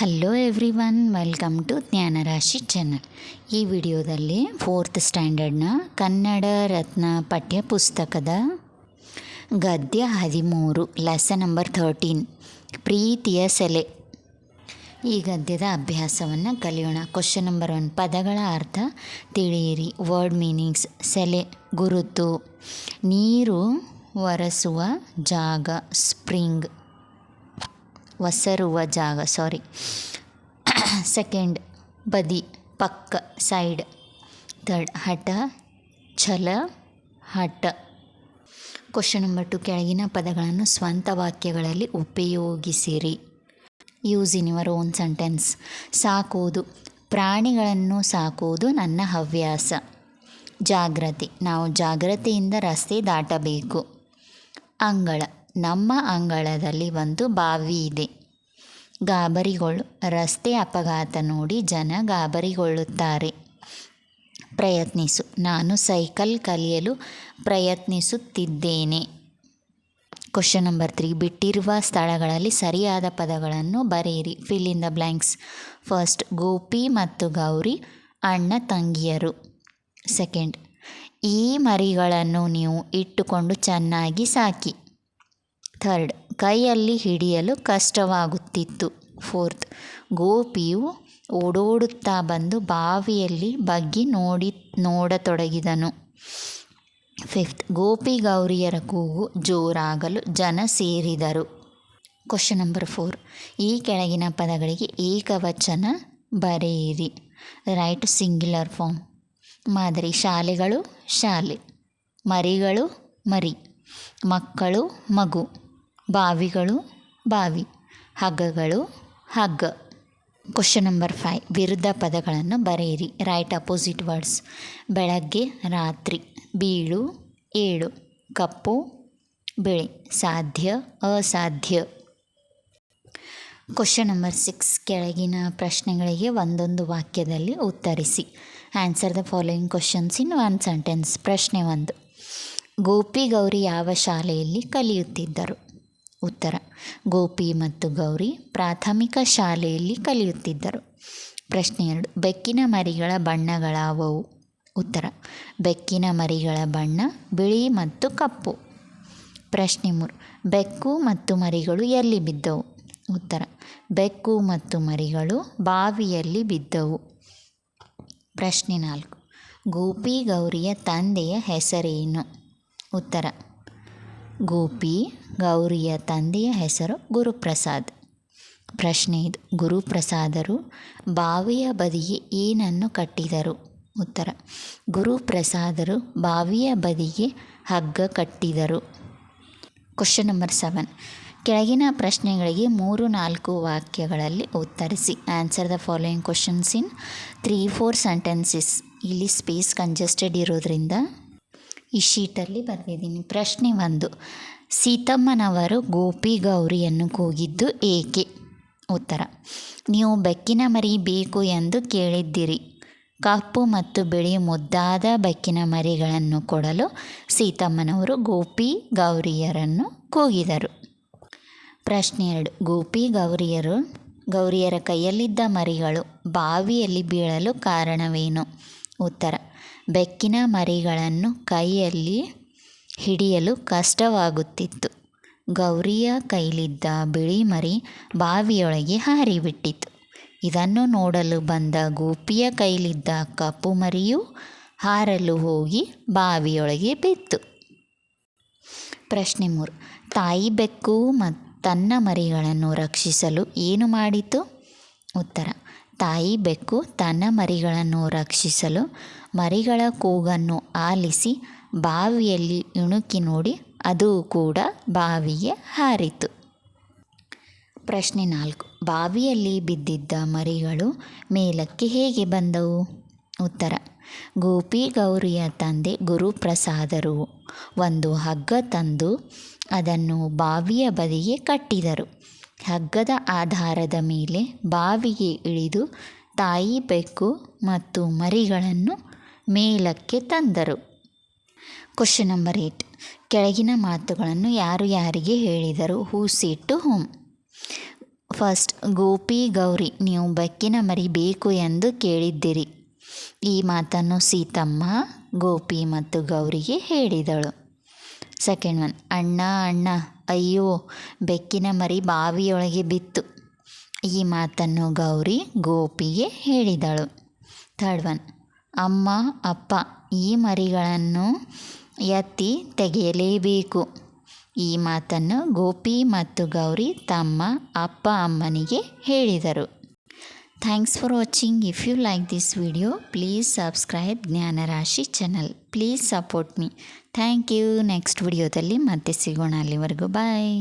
Hello everyone welcome to Jnanarashi channel ಈ ವಿಡಿಯೋದಲ್ಲಿ fourth ಸ್ಟ್ಯಾಂಡರ್ಡ್ನ Kannada ರತ್ನ ಪಠ್ಯ ಪುಸ್ತಕದ ಗದ್ಯ ಹದಿಮೂರು ಲೆಸನ್ ನಂಬರ್ ಥರ್ಟೀನ್ ಪ್ರೀತಿಯ ಸೆಲೆ. ಈ ಗದ್ಯದ ಅಭ್ಯಾಸವನ್ನು ಕಲಿಯೋಣ. ಕ್ವಶನ್ ನಂಬರ್ ಒನ್ ಪದಗಳ ಅರ್ಥ ತಿಳಿಯಿರಿ. ವರ್ಡ್ ಮೀನಿಂಗ್ಸ್ ಸೆಲೆ, ಗುರುತು. ನೀರು ಒರೆಸುವ ಜಾಗ ಸ್ಪ್ರಿಂಗ್ ಒಸರುವ ಜಾಗ ಸಾರಿ ಸೆಕೆಂಡ್ ಬದಿ, ಪಕ್ಕ ಸೈಡ್ ಥರ್ಡ್ ಹಠ, ಛಲ, ಹಠ. ಕ್ವಶನ್ ನಂಬರ್ ಟು ಕೆಳಗಿನ ಪದಗಳನ್ನು ಸ್ವಂತ ವಾಕ್ಯಗಳಲ್ಲಿ ಉಪಯೋಗಿಸಿರಿ. Use in your own sentence ಸಾಕುವುದು ಪ್ರಾಣಿಗಳನ್ನು ಸಾಕುವುದು ನನ್ನ ಹವ್ಯಾಸ. ಜಾಗ್ರತೆ, ನಾವು ಜಾಗ್ರತೆಯಿಂದ ರಸ್ತೆ ದಾಟಬೇಕು. ಅಂಗಳ ನಮ್ಮ ಅಂಗಳದಲ್ಲಿ ಒಂದು ಬಾವಿ ಇದೆ. ಗಾಬರಿಗಳು, ರಸ್ತೆ ಅಪಘಾತ ನೋಡಿ ಜನ ಗಾಬರಿಗೊಳ್ಳುತ್ತಾರೆ. ಪ್ರಯತ್ನಿಸು. ನಾನು ಸೈಕಲ್ ಕಲಿಯಲು ಪ್ರಯತ್ನಿಸುತ್ತಿದ್ದೇನೆ. ಕ್ವಶನ್ ನಂಬರ್ ತ್ರೀ ಬಿಟ್ಟಿರುವ ಸ್ಥಳಗಳಲ್ಲಿ ಸರಿಯಾದ ಪದಗಳನ್ನು ಬರೆಯಿರಿ. Fill in the blanks first Gopi ಮತ್ತು ಗೌರಿ, ಅಣ್ಣ, ತಂಗಿಯರು. ಸೆಕೆಂಡ್ ಈ ಮರಿಗಳನ್ನು ನೀವು ಇಟ್ಟುಕೊಂಡು ಚೆನ್ನಾಗಿ ಸಾಕಿ. ಥರ್ಡ್, ಕೈಯಲ್ಲಿ ಹಿಡಿಯಲು ಕಷ್ಟವಾಗುತ್ತಿತ್ತು. ಫೋರ್ತ್, ಗೋಪಿಯು ಓಡೋಡುತ್ತಾ ಬಂದು ಬಾವಿಯಲ್ಲಿ ಬಗ್ಗಿ ನೋಡಿ, ನೋಡತೊಡಗಿದನು. ಫಿಫ್ತ್, ಗೋಪಿ ಗೌರಿಯರ ಕೂಗು ಜೋರಾಗಲು ಜನ ಸೇರಿದರು. ಕ್ವಶನ್ ನಂಬರ್ ಫೋರ್, ಈ ಕೆಳಗಿನ ಪದಗಳಿಗೆ ಏಕವಚನ ಬರೆಯಿರಿ. Write singular form. ಮಾದರಿ, ಶಾಲೆಗಳು, ಶಾಲೆ. ಮರಿಗಳು, ಮರಿ. ಮಕ್ಕಳು, ಮಗು. ಬಾವಿಗಳು, ಬಾವಿ ಹಗ್ಗಗಳು, ಹಗ್ಗ. ಕ್ವಶನ್ ನಂಬರ್ ಫೈವ್ ವಿರುದ್ಧ ಪದಗಳನ್ನು ಬರೆಯಿರಿ. ರೈಟ್ ಅಪೋಸಿಟ್ ವರ್ಡ್ಸ್ ಬೆಳಗ್ಗೆ, ರಾತ್ರಿ, ಬೀಳು, ಏಳು, ಕಪ್ಪು, ಬಿಳಿ, ಸಾಧ್ಯ, ಅಸಾಧ್ಯ. ಕ್ವಶನ್ ನಂಬರ್ ಸಿಕ್ಸ್ ಕೆಳಗಿನ ಪ್ರಶ್ನೆಗಳಿಗೆ ಒಂದೊಂದು ವಾಕ್ಯದಲ್ಲಿ ಉತ್ತರಿಸಿ. Answer the following questions in one sentence ಪ್ರಶ್ನೆ ಒಂದು. ಗೋಪಿ ಗೌರಿ ಯಾವ ಶಾಲೆಯಲ್ಲಿ ಕಲಿಯುತ್ತಿದ್ದರು? ಉತ್ತರ. ಗೋಪಿ ಮತ್ತು ಗೌರಿ ಪ್ರಾಥಮಿಕ ಶಾಲೆಯಲ್ಲಿ ಕಲಿಯುತ್ತಿದ್ದರು. ಪ್ರಶ್ನೆ ಎರಡು, ಬೆಕ್ಕಿನ ಮರಿಗಳ ಬಣ್ಣಗಳಾವವು? ಉತ್ತರ, ಬೆಕ್ಕಿನ ಮರಿಗಳ ಬಣ್ಣ, ಬಿಳಿ ಮತ್ತು ಕಪ್ಪು. ಪ್ರಶ್ನೆ ಮೂರು, ಬೆಕ್ಕು ಮತ್ತು ಮರಿಗಳು ಎಲ್ಲಿ ಬಿದ್ದವು? ಉತ್ತರ, ಬೆಕ್ಕು ಮತ್ತು ಮರಿಗಳು ಬಾವಿಯಲ್ಲಿ ಬಿದ್ದವು. ಪ್ರಶ್ನೆ ನಾಲ್ಕು, ಗೋಪಿ ಗೌರಿಯ ತಂದೆಯ ಹೆಸರೇನು? ಉತ್ತರ ಗೋಪಿ, ಗೌರಿಯ ತಂದೆಯ ಹೆಸರು ಗುರುಪ್ರಸಾದ್. ಪ್ರಶ್ನೆ ಇದು. ಗುರುಪ್ರಸಾದರು ಬಾವಿಯ ಬದಿಗೆ ಏನನ್ನು ಕಟ್ಟಿದರು? ಉತ್ತರ. ಗುರುಪ್ರಸಾದರು ಬಾವಿಯ ಬದಿಗೆ ಹಗ್ಗ ಕಟ್ಟಿದರು. ಕ್ವಶನ್ ನಂಬರ್ ಸೆವೆನ್ ಕೆಳಗಿನ ಪ್ರಶ್ನೆಗಳಿಗೆ ಮೂರು ನಾಲ್ಕು ವಾಕ್ಯಗಳಲ್ಲಿ ಉತ್ತರಿಸಿ. Answer the following questions in three four sentences ಇಲ್ಲಿ ಸ್ಪೇಸ್ ಕಂಜೆಸ್ಟೆಡ್ ಇರೋದ್ರಿಂದ ಈ ಶೀಟಲ್ಲಿ ಬರೆದಿದ್ದೀನಿ. ಪ್ರಶ್ನೆ ಒಂದು. ಸೀತಮ್ಮನವರು ಗೋಪಿ ಗೌರಿಯನ್ನು ಕೂಗಿದ್ದು ಏಕೆ? ಉತ್ತರ. ನೀವು ಬೆಕ್ಕಿನ ಮರಿ ಬೇಕು ಎಂದು ಕೇಳಿದ್ದಿರಿ. ಕಪ್ಪು ಮತ್ತು ಬಿಳಿ ಮುದ್ದಾದ ಬೆಕ್ಕಿನ ಮರಿಗಳನ್ನು ಕೊಡಲು ಸೀತಮ್ಮನವರು ಗೋಪಿ ಗೌರಿಯರನ್ನು ಕೂಗಿದರು. ಪ್ರಶ್ನೆ ಎರಡು. ಗೋಪಿ ಗೌರಿಯರು ಗೌರಿಯರ ಕೈಯಲ್ಲಿದ್ದ ಮರಿಗಳು ಬಾವಿಯಲ್ಲಿ ಬೀಳಲು ಕಾರಣವೇನು? ಉತ್ತರ. ಬೆಕ್ಕಿನ ಮರಿಗಳನ್ನು ಕೈಯಲ್ಲಿ ಹಿಡಿಯಲು ಕಷ್ಟವಾಗುತ್ತಿತ್ತು. ಗೌರಿಯ ಕೈಲಿದ್ದ ಬಿಳಿ ಮರಿ ಬಾವಿಯೊಳಗೆ ಹಾರಿಬಿಟ್ಟಿತು. ಇದನ್ನು ನೋಡಲು ಬಂದ ಗೋಪಿಯ ಕೈಲಿದ್ದ ಕಪ್ಪು ಮರಿಯು ಹಾರಲು ಹೋಗಿ ಬಾವಿಯೊಳಗೆ ಬಿತ್ತು. ಪ್ರಶ್ನೆ ಮೂರು. ತಾಯಿ ಬೆಕ್ಕು ಮತ್ತು ತನ್ನ ಮರಿಗಳನ್ನು ರಕ್ಷಿಸಲು ಏನು ಮಾಡಿತು? ಉತ್ತರ. ತಾಯಿ ಬೆಕ್ಕು ತನ್ನ ಮರಿಗಳನ್ನು ರಕ್ಷಿಸಲು ಮರಿಗಳ ಕೂಗನ್ನು ಆಲಿಸಿ ಬಾವಿಯಲ್ಲಿ ಇಣುಕಿ ನೋಡಿ ಅದು ಕೂಡ ಬಾವಿಗೆ ಹಾರಿತು. ಪ್ರಶ್ನೆ ನಾಲ್ಕು. ಬಾವಿಯಲ್ಲಿ ಬಿದ್ದಿದ್ದ ಮರಿಗಳು ಮೇಲಕ್ಕೆ ಹೇಗೆ ಬಂದವು? ಉತ್ತರ. ಗೋಪಿ ಗೌರಿಯ ತಂದೆ ಗುರುಪ್ರಸಾದರು. ಒಂದು ಹಗ್ಗ ತಂದು ಅದನ್ನು ಬಾವಿಯ ಬದಿಗೆ ಕಟ್ಟಿದರು. ಹಗ್ಗದ ಆಧಾರದ ಮೇಲೆ ಬಾವಿಗೆ ಇಳಿದು ತಾಯಿ ಬೆಕ್ಕು ಮತ್ತು ಮರಿಗಳನ್ನು ಮೇಲಕ್ಕೆ ತಂದರು. ಕ್ವಶನ್ ನಂಬರ್ ಏಟ್ ಕೆಳಗಿನ ಮಾತುಗಳನ್ನು ಯಾರು ಯಾರಿಗೆ ಹೇಳಿದರು? ಹೂ ಸಿಟ್ಟು ಹೋಮ್ ಫಸ್ಟ್ ಗೋಪಿ, ಗೌರಿ, ನೀವು ಬೆಕ್ಕಿನ ಮರಿ ಬೇಕು ಎಂದು ಕೇಳಿದ್ದಿರಿ. ಈ ಮಾತನ್ನು ಸೀತಮ್ಮ, ಗೋಪಿ ಮತ್ತು ಗೌರಿಗೆ ಹೇಳಿದಳು. ಸೆಕೆಂಡ್ ಒನ್ ಅಣ್ಣ ಅಣ್ಣ ಅಯ್ಯೋ, ಬೆಕ್ಕಿನ ಮರಿ ಬಾವಿಯೊಳಗೆ ಬಿತ್ತು. ಈ ಮಾತನ್ನು ಗೌರಿ ಗೋಪಿಗೆ ಹೇಳಿದಳು. ಥರ್ಡ್ ಒನ್ ಅಮ್ಮ, ಅಪ್ಪ, ಈ ಮರಿಗಳನ್ನು ಎತ್ತಿ ತೆಗೆಯಲೇಬೇಕು. ಈ ಮಾತನ್ನು ಗೋಪಿ ಮತ್ತು ಗೌರಿ ತಮ್ಮ ಅಪ್ಪ ಅಮ್ಮನಿಗೆ ಹೇಳಿದರು. Thanks for watching if you like this video please subscribe Jnanarashi channel please support me thank you next ವಿಡಿಯೋದಲ್ಲಿ ಮತ್ತೆ ಸಿಗೋಣ ಅಲ್ಲಿವರೆಗೂ ಬಾಯ್